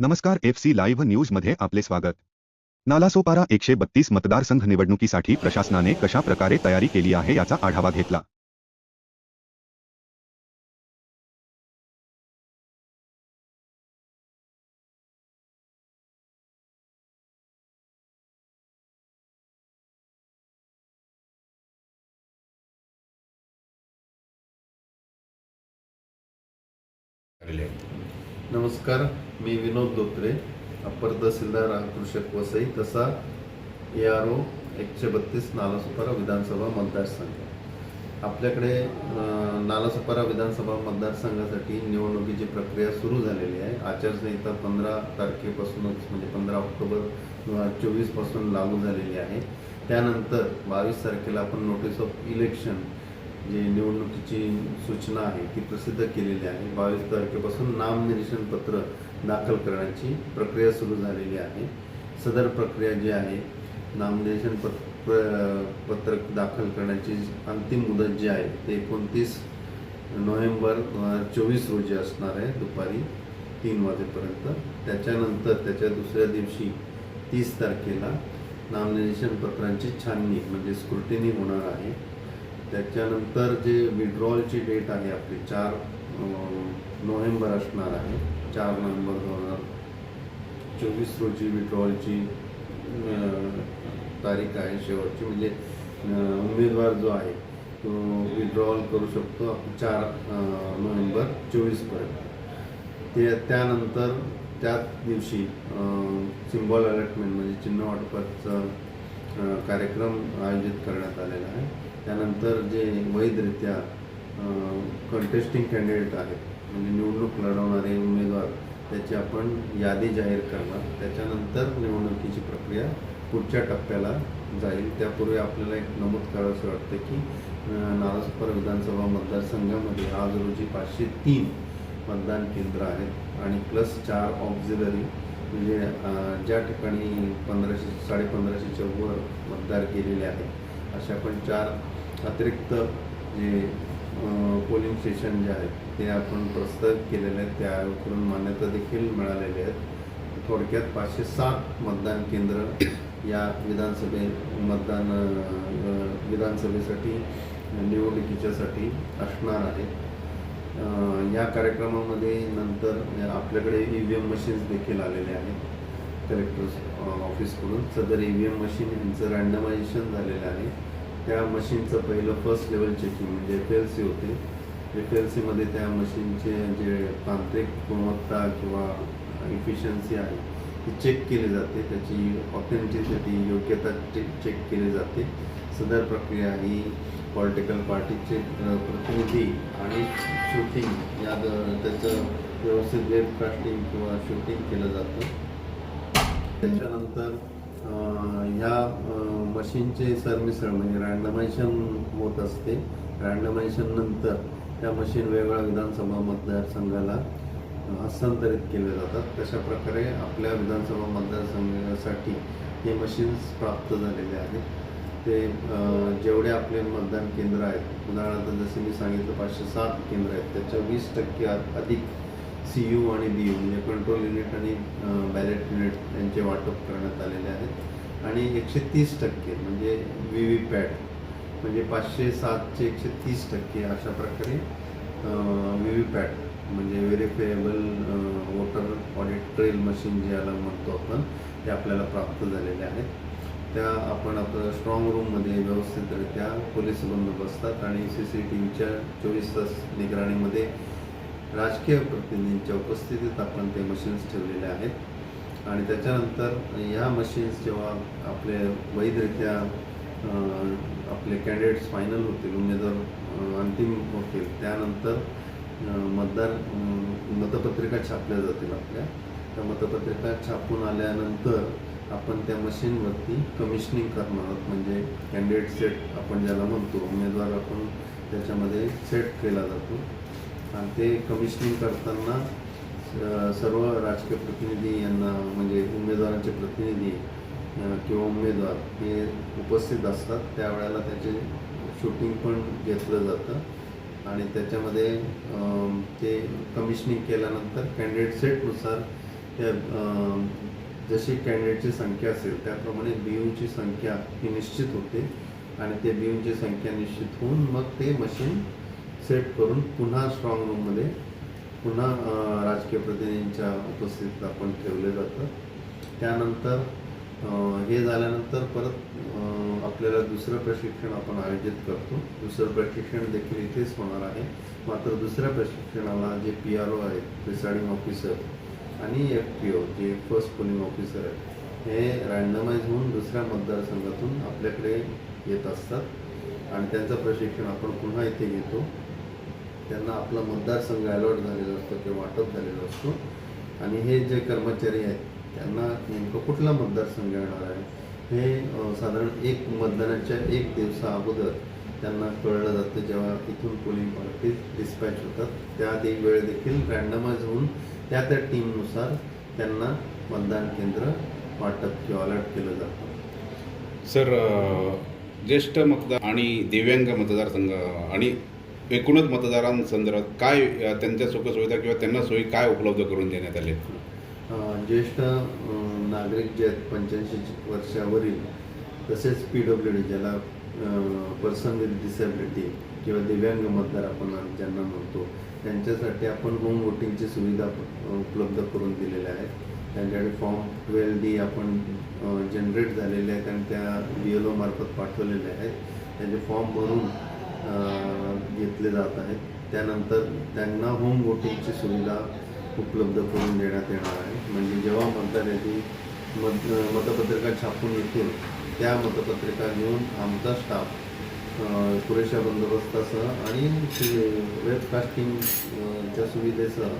नमस्कार F C live न्यूजमध्ये आपले स्वागत. नालासोपारा एकशे बत्तीस मतदारसंघ निवडणुकीसाठी प्रशासनाने कशा प्रकारे तयारी केली आहे याचा आढावा घेतला. नमस्कार. मी विनोद धोत्रे अप्पर तहसीलदार रामकृषक वसई तसा ए आर ओ एकशे बत्तीस नालासोपारा विधानसभा मतदारसंघ. आपल्याकडे नालासोपारा विधानसभा मतदारसंघासाठी निवडणुकीची प्रक्रिया सुरू झालेली आहे. आचारसंहिता पंधरा तारखेपासूनच म्हणजे पंधरा ऑक्टोबर दोन हजार चोवीसपासून लागू झालेली आहे. त्यानंतर बावीस तारखेला आपण नोटीस ऑफ इलेक्शन जी निवडणुकीची सूचना आहे ती प्रसिद्ध केलेली आहे. बावीस तारखेपासून नामनिरीक्षण पत्र दाखल करण्याची प्रक्रिया सुरू झालेली आहे. सदर प्रक्रिया जी आहे नामनिरीक्षण पत्र पत्रक दाखल करण्याची अंतिम मुदत जी आहे ते एकोणतीस नोव्हेंबर दोन हजार चोवीस रोजी असणार आहे दुपारी तीन वाजेपर्यंत. त्याच्यानंतर त्याच्या दुसऱ्या दिवशी तीस तारखेला नामनिरीक्षण पत्रांची छाननी म्हणजे स्क्रुटिनी होणार आहे. त्याच्यानंतर जे विड्रॉलची डेट आहे आपली चार नोव्हेंबर असणार आहे. चार नोव्हेंबर दोन हजार चोवीस रोजी विड्रॉलची तारीख आहे शेवटची. म्हणजे उमेदवार जो आहे तो विड्रॉल करू शकतो चार नोव्हेंबर चोवीसपर्यंत ते त्यानंतर त्याच दिवशी सिम्बॉल अलॉटमेंट म्हणजे चिन्ह वाटपाचं कार्यक्रम आयोजित करण्यात आलेला आहे. त्यानंतर जे वैधरित्या कंटेस्टिंग कॅन्डिडेट आहेत म्हणजे निवडणूक लढवणारे उमेदवार त्याची आपण यादी जाहीर करणार. त्याच्यानंतर निवडणुकीची प्रक्रिया पुढच्या टप्प्याला जाईल. त्यापूर्वी आपल्याला एक नमूद करावंसं वाटतं की अं, विधानसभा मतदारसंघामध्ये आज रोजी पाचशे तीन मतदान केंद्र आहेत आणि प्लस चार ऑक्झिलरी म्हणजे ज्या ठिकाणी पंधराशे साडेपंधराशेच्या वर मतदार केलेले आहेत अशा पण चार अतिरिक्त जे पोलिंग स्टेशन जे आहेत ते आपण प्रस्तावित केलेले आहेत. त्याकडून मान्यता देखील मिळालेली आहेत. थोडक्यात पाचशे सात मतदान केंद्र या विधानसभे मतदान विधानसभेसाठी निवडणुकीच्यासाठी असणार आहेत. या कार्यक्रमामध्ये नंतर म्हणजे आपल्याकडे ई व्ही एम मशीन्स देखील आलेले आहेत. कलेक्टर ऑफिसकडून सदर ई व्ही एम मशीन यांचं रँडमायझेशन झालेलं आहे. त्या मशीनचं पहिलं फर्स्ट लेवल चेकिंग म्हणजे एफ एल सी होते. एफ एल सीमध्ये त्या मशीनचे जे तांत्रिक गुणवत्ता किंवा इफिशियन्सी आहे ती चेक केली जाते. त्याची ऑथेंटिसिटी योग्यता चेक चेक केली जाते. सदर प्रक्रिया ही पॉलिटिकल पार्टीचे प्रतिनिधी आणि शूटिंग या त्याचं व्यवस्थित वेबकास्टिंग किंवा शूटिंग केलं जातं. त्याच्यानंतर ह्या मशीनचे सरमिसळ म्हणजे रँडमायझेशन होत असते. रँडमायझेशन नंतर त्या मशीन वेगवेगळ्या विधानसभा मतदारसंघाला हस्तांतरित केले जातात. तशा प्रकारे आपल्या विधानसभा मतदारसंघासाठी हे मशीन्स प्राप्त झालेले आहेत. ते जेवढे आपले मतदान केंद्र आहेत उदाहरणार्थ जसे मी सांगितलं पाचशे सात केंद्र आहेत त्याच्या वीस टक्के अधिक सी यू आणि बी यू म्हणजे कंट्रोल युनिट आणि बॅलेट युनिट यांचे वाटप करण्यात आलेले आहेत. आणि एकशे तीस टक्के म्हणजे व्ही व्ही पॅट म्हणजे पाचशे सातचे एकशे तीस टक्के अशा प्रकारे व्ही व्ही पॅट म्हणजे verifiable voter audit trail machine जे याला म्हणतो आपण ते आपल्याला प्राप्त झालेले आहेत. त्या आपण आपलं स्ट्रॉंग रूममध्ये व्यवस्थितरित्या पोलीस बंदोबस्तात आणि सी सी टी व्हीच्या चोवीस तास निगराणीमध्ये राजकीय प्रतिनिधींच्या उपस्थितीत आपण ते मशीन्स ठेवलेले आहेत. आणि त्याच्यानंतर ह्या मशीन्स जेव्हा आपले वैधरित्या आपले कॅन्डिडेट्स फायनल होतील उमेदवार अंतिम होतील त्यानंतर मतदार मतपत्रिका छापल्या जातील आपल्या. त्या मतपत्रिका छापून आल्यानंतर आपण त्या मशीनवरती कमिशनिंग करणार आहोत. म्हणजे कॅन्डिडेट सेट आपण ज्याला म्हणतो उमेदवार आपण त्याच्यामध्ये सेट केला जातो. आणि ते कमिशनिंग करताना सर्व राजकीय प्रतिनिधी यांना म्हणजे उमेदवारांचे प्रतिनिधी किंवा उमेदवार हे उपस्थित असतात. त्यावेळेला त्याचे शूटिंग पण घेतलं जातं. आणि त्याच्यामध्ये ते कमिशनिंग केल्यानंतर कॅन्डिडेट सेटनुसार त्या जशी कॅन्डिडेटची संख्या असेल त्याप्रमाणे बी यूची संख्या ही निश्चित होते. आणि ते बी यूची संख्या निश्चित होऊन मग ते मशीन सेट करून पुन्हा स्ट्रॉंग रूममध्ये पुन्हा राजकीय प्रतिनिधींच्या उपस्थितीत आपण ठेवले जातं त्यानंतर हे झाल्यानंतर परत आपल्याला दुसरं प्रशिक्षण आपण आयोजित करतो. दुसरं प्रशिक्षण देखील इथेच होणार आहे. मात्र दुसऱ्या प्रशिक्षणाला जे पी आर ओ आहेत प्रिसायडिंग ऑफिसर आणि एफ पी ओ जे फर्स्ट पोलिंग ऑफिसर आहेत हे रँडमाइज होऊन दुसऱ्या मतदारसंघातून आपल्याकडे येत असतात. आणि त्यांचं प्रशिक्षण आपण पुन्हा इथे घेतो. त्यांना आपला मतदारसंघ अलॉट झालेला असतो किंवा वाटप झालेला असतो. आणि हे जे कर्मचारी आहेत त्यांना नेमकं कुठला मतदारसंघ येणार आहे? हे साधारण एक मतदानाच्या एक दिवसा अगोदर त्यांना कळलं जातं. जेव्हा इथून पोलिंग पार्टीज डिस्पॅच होतात त्याआधी वेळ देखील रँडमाइज होऊन त्या त्या टीमनुसार त्यांना मतदान केंद्र वाटप किंवा अलर्ट केलं जातं. सर ज्येष्ठ मतदार आणि दिव्यांग मतदारसंघ आणि एकूणच मतदारांसंदर्भात काय त्यांच्या सुखसुविधा किंवा त्यांना सोयी काय उपलब्ध करून देण्यात आले? ज्येष्ठ नागरिक जे आहेत पंच्याऐंशी वर्षावरील तसेच पी डब्ल्यू डी ज्याला पर्सन विथ डिसेबिलिटी किंवा दिव्यांग मतदार आपण ज्यांना म्हणतो त्यांच्यासाठी आपण होम वोटिंगची सुविधा उपलब्ध करून दिलेल्या आहेत. त्यांच्याकडे फॉर्म ट्वेल्व डी आपण जनरेट झालेले आहेत आणि त्या बी एल ओमार्फत मार्फत पाठवलेले आहेत. त्यांचे फॉर्म भरून घेतले जात आहेत. त्यानंतर त्यांना होम वोटिंगची सुविधा उपलब्ध करून देण्यात येणार आहे. म्हणजे जेव्हा मतदार यादी मत मतपत्रिका छापून येतील त्या मतपत्रिका घेऊन आमचा स्टाफ पुरेशा बंदोबस्तासह आणि वेबकास्टिंगच्या सुविधेसह